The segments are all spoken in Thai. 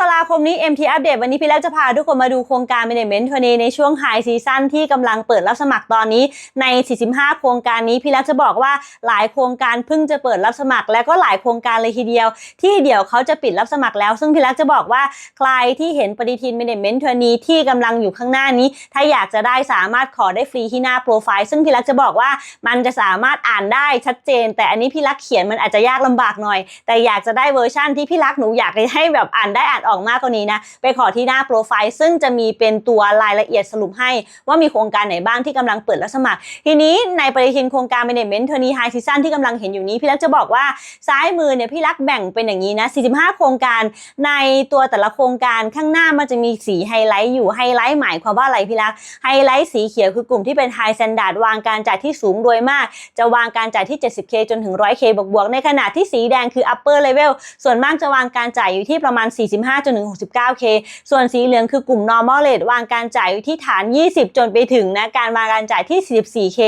กราคมนี้ MT อัปเดตวันนี้พี่แล้วจะพาทุกคนมาดูโครงการ Management ทัวร์นีในช่วง High Season ที่กำลังเปิดรับสมัครตอนนี้ใน 45 โครงการนี้พี่แล้วจะบอกว่าหลายโครงการเพิ่งจะเปิดรับสมัคร และก็หลายโครงการเลยทีเดียว ที่เดี๋ยวเขาจะปิดรับสมัครแล้ว ซึ่งพี่แล้วจะบอกว่าใครที่เห็นปฏิทิน Management ทัวร์นีที่กำลังอยู่ข้างหน้านี้ ถ้าอยากจะได้สามารถขอได้ฟรีที่หน้าโปรไฟล์ซึ่งพี่ลักษณ์จะบอกว่ามันจะสามารถอ่านได้ชัดเจน แต่อันนี้พี่ลักษณ์เขียนมันอาจจะยากลำบากหน่อย แต่อยากจะได้เวอร์ชั่นที่พี่ลักษณ์หนูอยากให้แบบอ่านได้อ่านออกมากกว่านี้นะไปขอที่หน้าโปรไฟล์ซึ่งจะมีเป็นตัวรายละเอียดสรุปให้ว่ามีโครงการไหนบ้างที่กำลังเปิดรับสมัคร ทีนี้ในปฏิทินโครงการ Management เทอร์นีไฮซีซั่นที่กำลังเห็นอยู่นี้ พี่ลักษจะบอกว่าซ้ายมือเนี่ยพี่ลักษแบ่งเป็นอย่างนี้นะ 45 โครงการในตัวแต่ละโครงการข้างหน้ามันจะมีสีไฮไลท์อยู่ไฮไลท์หมายความว่าอะไรพี่ลักษไฮไลท์สีเขียวคือกลุ่มที่เป็นไฮสแตนดาร์ดวางการจ่ายที่สูงโดยมาก จะวางการจ่ายที่ 70k จนถึง 100k บวกๆในขณะที่สีแดงคือ upper level ส่วนมากจะวางการจ่ายอยู่ที่ประมาณ 45จนถึง 69k ส่วนสีเหลืองคือกลุ่ม normal rate วางการจ่ายอยู่ที่ฐาน 20 จนไปถึงนะการวางการจ่ายที่ 44k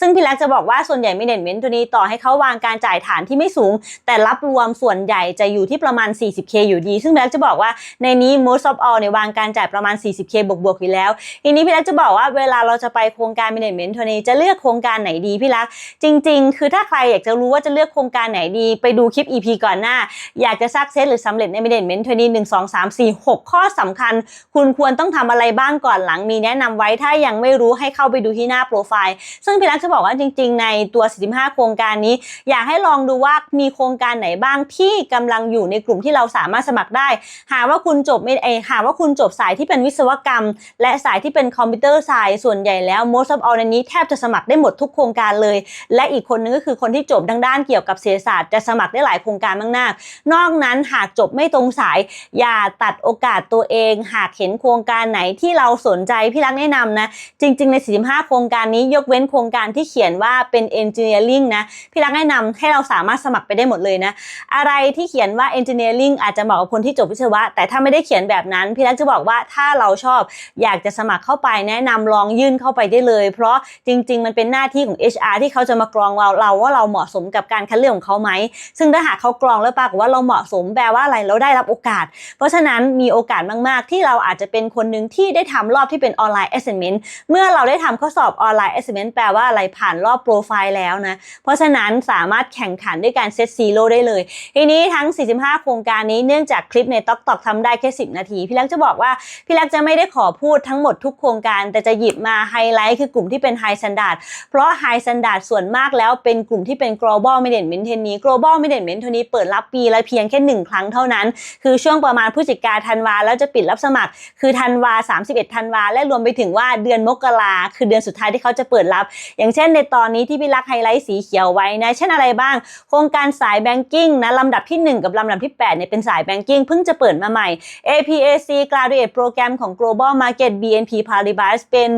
ซึ่งพี่ลักษณ์จะบอกว่าส่วนใหญ่ management ตัวนี้ต่อให้เขาวางการจ่ายฐานที่ไม่สูง แต่รับรวมส่วนใหญ่จะอยู่ที่ประมาณ 40k อยู่ดี ซึ่งพี่ลักษณ์จะบอกว่าในนี้ most of all เนี่ยวางการจ่ายประมาณ 40k บวกๆอยู่แล้วทีนี้พี่ลักษณ์จะบอกว่าเวลาเราจะไปโครงการ management ตัวนี้จะเลือกโครงการไหนดีพี่ลักษณ์จริง ๆ คือถ้าใครอยากจะรู้ว่าจะเลือกโครงการไหนดี ไปดูคลิป EP ก่อนหน้า อยากจะซักเซสหรือสำเร็จใน management ตัวนี้1 2 3 4 6 ข้อสำคัญ คุณควรต้องทำอะไรบ้างก่อนหลังมีแนะนำไว้ถ้ายังไม่รู้ให้เข้าไปดูที่หน้าโปรไฟล์ ซึ่งพี่ลักษณ์จะบอกว่าจริง ๆ ในตัว 45 โครงการนี้ อยากให้ลองดูว่ามีโครงการไหนบ้างที่กำลังอยู่ในกลุ่มที่เราสามารถสมัครได้ หากว่าคุณจบไม่เออหากว่าคุณจบสายที่เป็นวิศวกรรม และสายที่เป็นคอมพิวเตอร์สายส่วนใหญ่แล้ว most of all ในนี้แทบจะสมัครได้หมดทุกโครงการเลย และอีกคนนึงก็คือคนที่จบทางด้านเกี่ยวกับเศรษฐศาสตร์จะสมัครได้หลายโครงการมากๆนอกนั้นหากจบไม่ตรงสายอย่าตัดโอกาสตัวเอง หากเห็นโครงการไหนที่เราสนใจพี่รักแนะนำนะ จริง ๆ ใน 45 โครงการนี้ยกเว้นโครงการที่เขียนว่าเป็น engineering นะ พี่รักแนะนำให้เราสามารถสมัครไปได้หมดเลยนะ อะไรที่เขียนว่า engineering อาจจะเหมาะกับคนที่จบวิศวะ แต่ถ้าไม่ได้เขียนแบบนั้น พี่รักจะบอกว่าถ้าเราชอบอยากจะสมัครเข้าไปแนะนำลองยื่นเข้าไปได้เลย เพราะจริง ๆ มันเป็นหน้าที่ของ HR ที่เขาจะมากรองเราเราว่าเราเหมาะสมกับการคัดเลือกของเขาไหมซึ่งถ้าหากเขากรองแล้วปรากฏว่าเราเหมาะสมแปลว่าอะไรเราได้รับโอกาสเพราะฉะนั้นมีโอกาสมากๆ ที่เราอาจจะเป็นคนหนึ่งที่ได้ทำรอบที่เป็นออนไลน์ assessment เมื่อเราได้ทำข้อสอบออนไลน์ assessment แปลว่าอะไรผ่านรอบโปรไฟล์แล้วนะ เพราะฉะนั้นสามารถแข่งขันด้วยการเซตซีโร่ได้เลย ทีนี้ทั้ง 45 โครงการนี้เนื่องจากคลิปในต็อกตอกทำได้แค่ 10 นาที พี่ลักจะบอกว่า พี่ลักจะไม่ได้ขอพูดทั้งหมดทุกโครงการ แต่จะหยิบมาไฮไลท์คือกลุ่มที่เป็น High Standard เพราะ High Standard ส่วนมากแล้วเป็นกลุ่มที่เป็น global management นี้ global management นี้เปิดรับปีละเพียงแค่หนึ่งครั้งเท่านั้น คือช่วงประมาณพฤศจิกาธันวาแล้วจะปิดรับสมัคร คือธันวา 31ธันวา และรวมไปถึงว่าเดือนมกราคือเดือนสุดท้ายที่เขาจะเปิดรับ อย่างเช่นในตอนนี้ที่พี่ลักไฮไลท์สีเขียวไว้นะเช่นอะไรบ้าง โครงการสายแบงกิ้งนะลำดับที่ 1 กับลำดับที่8เนี่ยเป็นสายแบงกิ้งเพิ่งจะเปิดมาใหม่ APAC Graduate Program ของ Global Market BNP Paribas เป็น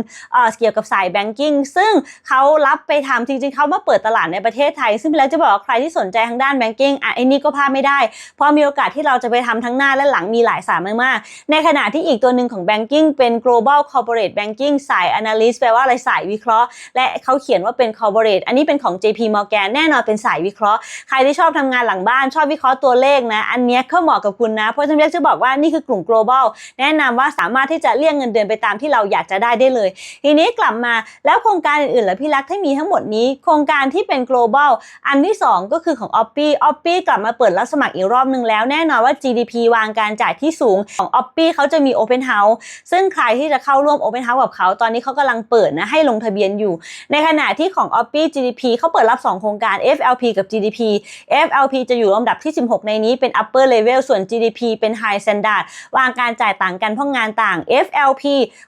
เกี่ยวกับสายแบงกิ้งซึ่งเขารับไปทำจริงๆเขามาเปิดตลาดในประเทศไทย ซึ่งพี่ลักจะบอกว่าใครที่สนใจทางด้านแบงกิ้งอะไอ้นี่ก็พลาดไม่ได้เพราะมีโอกาสที่เราจะไปทำทั้งหน้าและหลังมีหลายสายมากๆ ในขณะที่อีกตัวหนึ่งของ Banking เป็น Global Corporate Banking สาย Analyst แปลว่าอะไรสายวิเคราะห์ และเขาเขียนว่าเป็น Corporate อันนี้เป็นของ JP Morgan แน่นอนเป็นสายวิเคราะห์ ใครที่ชอบทำงานหลังบ้านชอบวิเคราะห์ตัวเลขนะ อันนี้ก็เหมาะกับคุณนะ เพราะฉะนั้นจะบอกว่านี่คือกลุ่ม global แนะนำว่าสามารถที่จะเรียกเงินเดือนไปตามที่เราอยากจะได้ได้เลย ทีนี้กลับมาแล้วโครงการอื่นๆล่ะพี่รักที่มีทั้งหมดนี้ โครงการที่เป็น global อันที่ 2 ก็คือของ Oppi Oppi กลับมาเปิดรับสมัครอีกรอบนึงแล้วแน่นอนว่า GDP วางการการจ่ายที่สูงของ Oppi เขาจะมี Open House ซึ่งใครที่จะเข้าร่วม Open House กับเขาตอนนี้เขากำลังเปิดนะให้ลงทะเบียนอยู่ ในขณะที่ของ Oppi GDP เขาเปิดรับ 2 โครงการ FLP กับ GDP FLP จะอยู่ลำดับที่ 16 ในนี้เป็น upper level ส่วน GDP เป็น high standard วางการจ่ายต่างกันเพราะงานต่าง FLP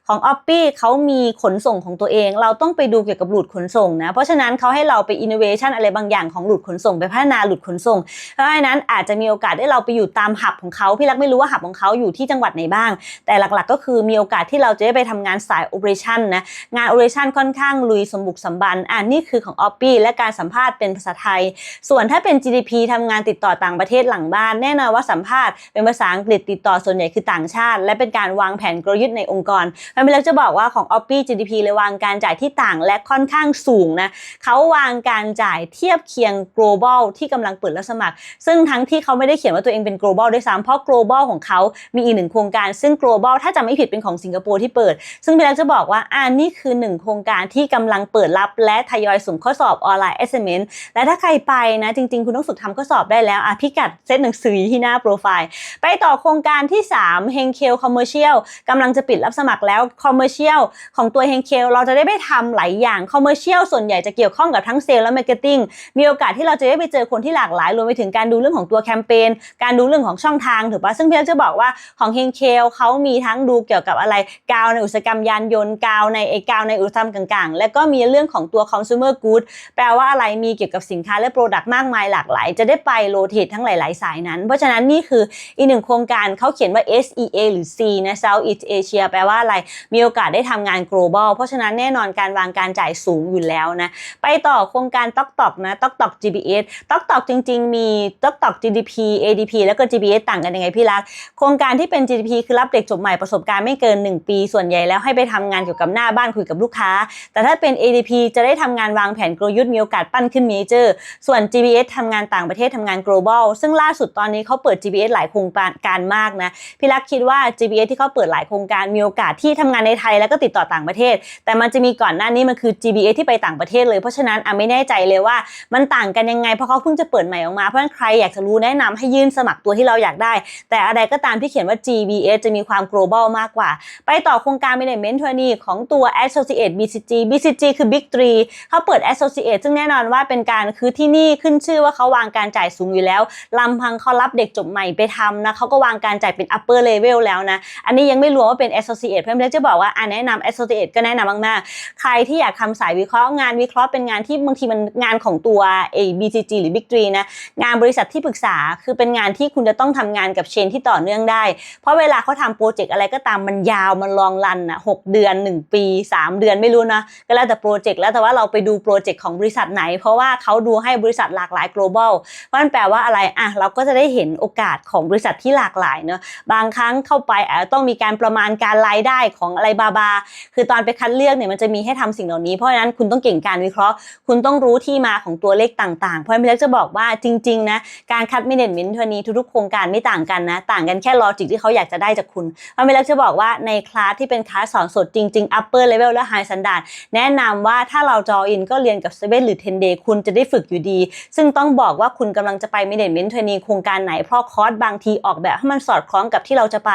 ของ Oppi เขามีขนส่งของตัวเอง เราต้องไปดูเกี่ยวกับหลุดขนส่งนะ เพราะฉะนั้นเขาให้เราไป innovation อะไรบางอย่างของหลุดขนส่ง ไปพัฒนาหลุดขนส่ง เพราะฉะนั้นอาจจะมีโอกาสได้เราไปอยู่ตามหับของเขาพี่รักไม่รู้ว่าหับของเขาอยู่ที่จังหวัดไหนบ้าง แต่หลักๆ ก็คือมีโอกาสที่เราจะได้ไปทำงานสาย operation นนะงาน operation ค่อนข้างลุยสมบุกสมบันอ่านี่คือของ Oppi และการสัมภาษณ์เป็นภาษาไทย ส่วนถ้าเป็น GDP ทำงานติดต่อต่างประเทศหลังบ้าน แน่นอนว่าสัมภาษณ์เป็นภาษาอังกฤษติดต่อส่วนใหญ่คือต่างชาติ และเป็นการวางแผนกลยุทธ์ในองค์กรมันเป็นแล้วจะบอกว่าของ Oppi GDP เลยวางการจ่ายที่ต่างและค่อนข้างสูงนะเขาวางการจ่ายเทียบเคียง global ที่กำลังเปิดรับสมัคร ซึ่งทั้งที่เขาไม่ได้เขียนว่าตัวเองเป็น global ด้วยซ้ำเพราะ global global ของเขา มีอีกหนึ่งโครงการซึ่ง global ถ้าจะไม่ผิดเป็นของสิงคโปร์ที่เปิด ซึ่งพี่รักจะบอกว่าอ่านี่คือหนึ่งโครงการที่กำลังเปิดรับและทยอยส่งข้อสอบออนไลน์ assessment และถ้าใครไปนะ จริง ๆ คุณต้องฝึกทำข้อสอบได้แล้วอะพิกัดเซตหนังสือที่หน้าโปรไฟล์ ไปต่อโครงการที่3 h e n k e l Commercial กำลังจะปิดรับสมัครแล้ว Commercial ของตัว h e n k e l เราจะได้ไปทำหลายอย่าง Commercial ส่วนใหญ่จะเกี่ยวข้องกับทั้งเซลล์และ Marketing มีโอกาสที่เราจะได้ไปเจอคนที่หลากหลายรวมไปถึงการดูเรื่องของตัวแคมเปญการดูเรื่องของช่องทางถูกปะซึ่งพี่จะบอกว่าของ h e n k e l เขามีทั้งดูเกี่ยวกับอะไรกาวในอุตสาหกรรมยานยนต์กาวในไอกาวในอุตสาหกรรมกลางๆ แล้วก็มีเรื่องของตัว consumer good แปลว่าอะไรมีเกี่ยวกับสินค้าและ product มากมายหลากหลาย จะได้ไปโรเทตทั้งหลาย ๆ สายนั้น เพราะฉะนั้นนี่คืออีกหนึ่งโครงการเขาเขียนว่า SEA หรือ C นะ South East Asia แปลว่าอะไรมีโอกาสได้ทำงาน global เพราะฉะนั้นแน่นอนการวางการจ่ายสูงอยู่แล้วนะไปต่อโครงการต๊อกตอกนะต๊อกตอก GBS ต๊อกตอกจริง ๆ มีต๊อกตอก GDP ADP แล้วก็ GBS ต่างกันยังไงพี่รักโครงการที่เป็น GDP คือรับเด็กจบใหม่ประสบการณ์ไม่เกิน 1 ปี ส่วนใหญ่แล้วให้ไปทำงานเกี่ยวกับหน้าบ้านคุยกับลูกค้า แต่ถ้าเป็น ADP จะได้ทำงานวางแผนกลยุทธ์มีโอกาสปั้นขึ้นเมเจอร์ ส่วน GBS ทำงานต่างประเทศทำงาน global ซึ่งล่าสุดตอนนี้เขาเปิด GBS หลายโครงการมากนะพี่รักคิดว่า GBS ที่เขาเปิดหลายโครงการมีโอกาสที่ทำงานในไทยแล้วก็ติดต่อต่างประเทศ แต่มันจะมีก่อนหน้านี้มันคือ GBS ที่ไปต่างประเทศเลยเพราะฉะนั้นอะไม่แน่ใจเลยว่ามันต่างกันยังไงเพราะเขาเพิ่งจะเปิดใหม่ออกมาเพราะฉะนั้นใครอยากจะรู้แนะนำให้ยื่นสมัครตัวที่เราอยากได้ แต่อะไรก็ตามที่เขียนว่า GBS จะมีความ global มากกว่า ไปต่อโครงการ management trainee ของตัว associate BCG BCG คือ big tree เขาเปิด associate ซึ่งแน่นอนว่าเป็นการคือที่นี่ขึ้นชื่อว่าเขาวางการจ่ายสูงอยู่แล้วลำพังเขารับเด็กจบใหม่ไปทำนะเขาก็วางการจ่ายเป็น upper level แล้วนะ อันนี้ยังไม่รวมว่าเป็น associate เพื่อนๆจะบอกว่าอ่าแนะนำ associate ก็แนะนำมากๆ ใครที่อยากทำสายวิเคราะห์งานวิเคราะห์เป็นงานที่บางทีมันงานของตัว A BCG หรือ Big 3นะงานบริษัทที่ปรึกษาคือเป็นงานที่คุณจะต้องทำงานกับเชนที่ต่อเนื่องได้ เพราะเวลาเขาทำโปรเจกต์อะไรก็ตามมันยาวมันลองรันอะหกเดือน 1 ปี 3 เดือนไม่รู้นะ ก็แล้วแต่โปรเจกต์แล้วแต่ว่าเราไปดูโปรเจกต์ของบริษัทไหน เพราะว่าเขาดูให้บริษัทหลากหลาย global เพราะนั่นแปลว่าอะไรอะเราก็จะได้เห็นโอกาสของบริษัทที่หลากหลายเนอะบางครั้งเข้าไปอาจจะต้องมีการประมาณการรายได้ของอะไรบาบา คือตอนไปคัดเลือกเนี่ยมันจะมีให้ทำสิ่งเหล่านี้เพราะฉะนั้นคุณต้องเก่งการวิเคราะห์ คุณต้องรู้ที่มาของตัวเลขต่างๆ เพราะฉะนั้นเล็กจะบอกว่าจริงๆนะการคัดมิเนจเมนต์ทัวนี้ทุกๆโครงการไม่ต่างกันนะต่างกันแค่ลอจิกที่เขาอยากจะได้จากคุณเพราะพี่เล็กจะบอกว่าในคลาสที่เป็นคลาสสอนสดจริงๆ upper level และ high standard แนะนำว่าถ้าเราจออินก็เรียนกับ7หรือ10 day คุณจะได้ฝึกอยู่ดี ซึ่งต้องบอกว่าคุณกำลังจะไปมิเดนเมนต์ทัวนี้โครงการไหนเพราะคอร์สบางทีออกแบบให้มันสอดคล้องกับที่เราจะไป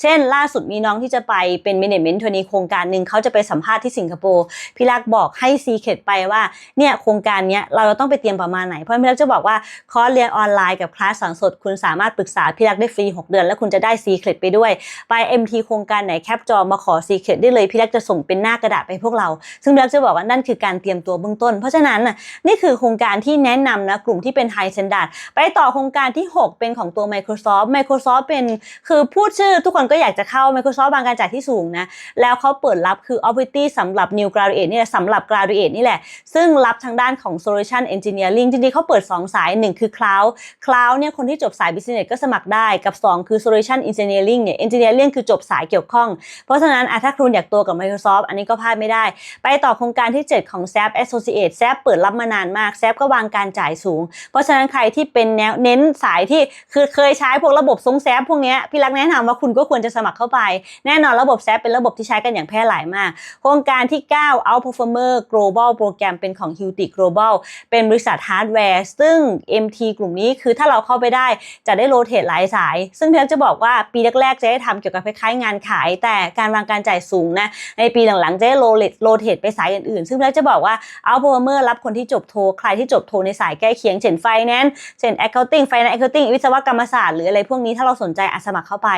เช่น ล่าสุดมีน้องที่จะไปเป็นมิเดนเมนต์ทัวนี้โครงการหนึ่งเขาจะไปสัมภาษณ์ที่สิงคโปร์พี่ลักบอกให้ซีเคดไปว่าเนี่ยโครงการเนี้ยเราจะต้องไปเตรียมประมาณไหนเพราะพี่ลักจะบอกว่าคอร์สเรียนออนไลน์กับคลาสสอนสดคุณสามารถปรึกษาพี่ลักได้ฟรี6 เดือน แล้วคุณจะได้ซีเคดไปด้วย ไป MT โครงการไหนแคปจอมาขอซีเคดได้เลย พี่ลักจะส่งเป็นหน้ากระดาษไปพวกเรา ซึ่งพี่ลักจะบอกว่านั่นคือการเตรียมตัวเบื้องต้น เพราะฉะนั้นนี่คือโครงการที่แนะนำนะกลุ่มที่เป็น High Standard ไปต่อโครงการที่ 6 เป็นของตัว Microsoft Microsoft เป็นคือพูดชื่อทุกคนก็อยากจะเข้า Microsoft บางการจ่ายที่สูงนะแล้วเขาเปิดรับคือ opportunity สำหรับ new graduate นี่แหละสำหรับ graduate นี่แหละ ซึ่งรับทางด้านของ solution engineering จริงๆเขาเปิด 2 สาย 1 คือ cloud cloud เนี่ยคนที่จบสาย business ก็สมัครได้กับ2 คือ solution engineering เนี่ย engineering คือจบสายเกี่ยวข้อง เพราะฉะนั้นถ้าคุณอยากตัวกับ Microsoft อันนี้ก็พลาดไม่ได้ ไปต่อโครงการที่ 7 ของ SAP Associate SAP เปิดรับมานานมาก SAP ก็วางการจ่ายสูง เพราะฉะนั้นใครที่เป็นแนวเน้นสายที่คือเคยใช้พวกระบบทรงแซฟพวกนี้พี่รักแนะนำว่าคุณก็ควรจะสมัครเข้าไป แน่นอนระบบแซฟเป็นระบบที่ใช้กันอย่างแพร่หลายมาก โครงการที่ 9 Outperformer Global โปรแกรมเป็นของ h u t i Global เป็นบริษัทฮาร์ดแวร์ ซึ่ง MT กลุ่มนี้คือถ้าเราเข้าไปได้จะได้โรเตทหลายสายซึ่งพี่รักจะบอกว่าปีแรกๆจะได้ทำเกี่ยวกับคล้ายๆงานขาย แต่การวางการจ่ายสูงนะในปีหลังๆจะได้โรเลตโรเทตไปสายอื่นๆ ซึ่งพี่รักจะบอกว่า Outperformer รับคนที่จบโทใครที่จบโทในสายใกล้เคียงเช่น Finance เช่น Accounting Finance Accounting วิศวกรรมศาสตร์หรืออะไรพวกนี้ถ้าเราสนใจอาสมัครเข้าไป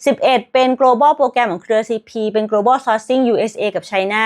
11 เป็น global โปรแกรมของเครือ CP เป็น global sourcing USA กับ China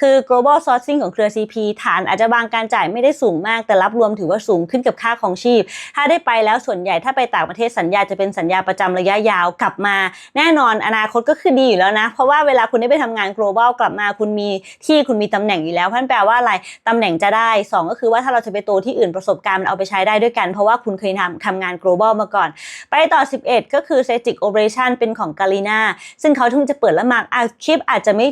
คือ global sourcing ของเครือ CP ฐานอาจจะบางการจ่ายไม่ได้สูงมาก แต่รับรวมถือว่าสูงขึ้นกับค่าของชีพ ถ้าได้ไปแล้วส่วนใหญ่ถ้าไปต่างประเทศสัญญาจะเป็นสัญญาประจำระยะยาวกลับมา แน่นอนอนาคตก็คือดีอยู่แล้วนะ เพราะว่าเวลาคุณได้ไปทำงาน global กลับมาคุณมีที่คุณมีตำแหน่งอยู่แล้วนั่นแปลว่าอะไรตำแหน่งจะได้สองก็คือว่าถ้าเราจะไปโตที่อื่นประสบการณ์มันเอาไปใช้ได้ด้วยกัน เพราะว่าคุณเคยทำทำงาน global มาก่อน ไปต่อ 11 ก็คือ strategic operation เป็นของกาลีนาซึ่งเขาเพิ่งจะเปิดละมากอาคลิปอาจจะไม่